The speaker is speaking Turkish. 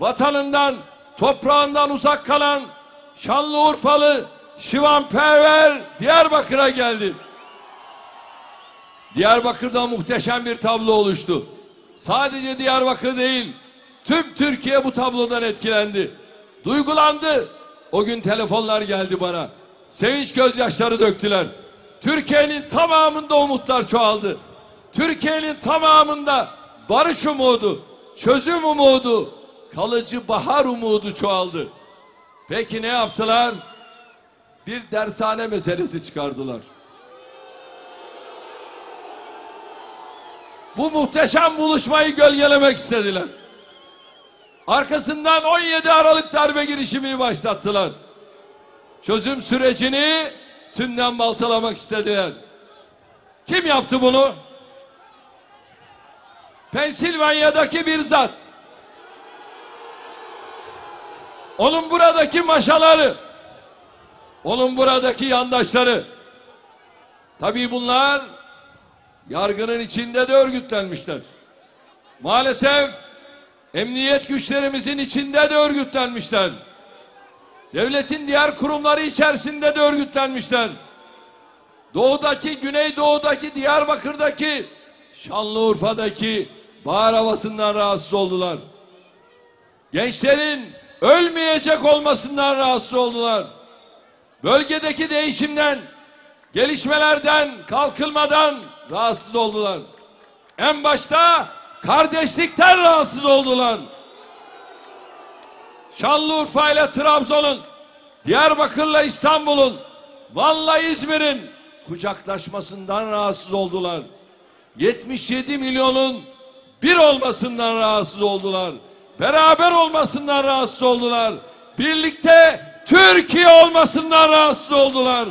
vatanından, toprağından uzak kalan Şanlıurfalı Şivanperver Diyarbakır'a geldi. Diyarbakır'da muhteşem bir tablo oluştu. Sadece Diyarbakır değil, tüm Türkiye bu tablodan etkilendi. Duygulandı. O gün telefonlar geldi bana. Sevinç gözyaşları döktüler. Türkiye'nin tamamında umutlar çoğaldı. Türkiye'nin tamamında barış umudu, çözüm umudu, kalıcı bahar umudu çoğaldı. Peki ne yaptılar? Bir dershane meselesi çıkardılar. Bu muhteşem buluşmayı gölgelemek istediler. Arkasından 17 Aralık darbe girişimini başlattılar. Çözüm sürecini tümden baltalamak istediler. Kim yaptı bunu? Pensilvanya'daki bir zat. Onun buradaki maşaları. Onun buradaki yandaşları. Tabii bunlar yargının içinde de örgütlenmişler. Maalesef emniyet güçlerimizin içinde de örgütlenmişler. Devletin diğer kurumları içerisinde de örgütlenmişler. Doğudaki, Güneydoğu'daki, Diyarbakır'daki, Şanlıurfa'daki bahar havasından rahatsız oldular. Gençlerin ölmeyecek olmasından rahatsız oldular. Bölgedeki değişimden, gelişmelerden, kalkılmadan rahatsız oldular. En başta kardeşlikten rahatsız oldular. Şanlıurfa ile Trabzon'un, Diyarbakır'la İstanbul'un, Van'la İzmir'in kucaklaşmasından rahatsız oldular. 77 milyonun bir olmasından rahatsız oldular. Beraber olmasından rahatsız oldular. Birlikte Türkiye olmasından rahatsız oldular.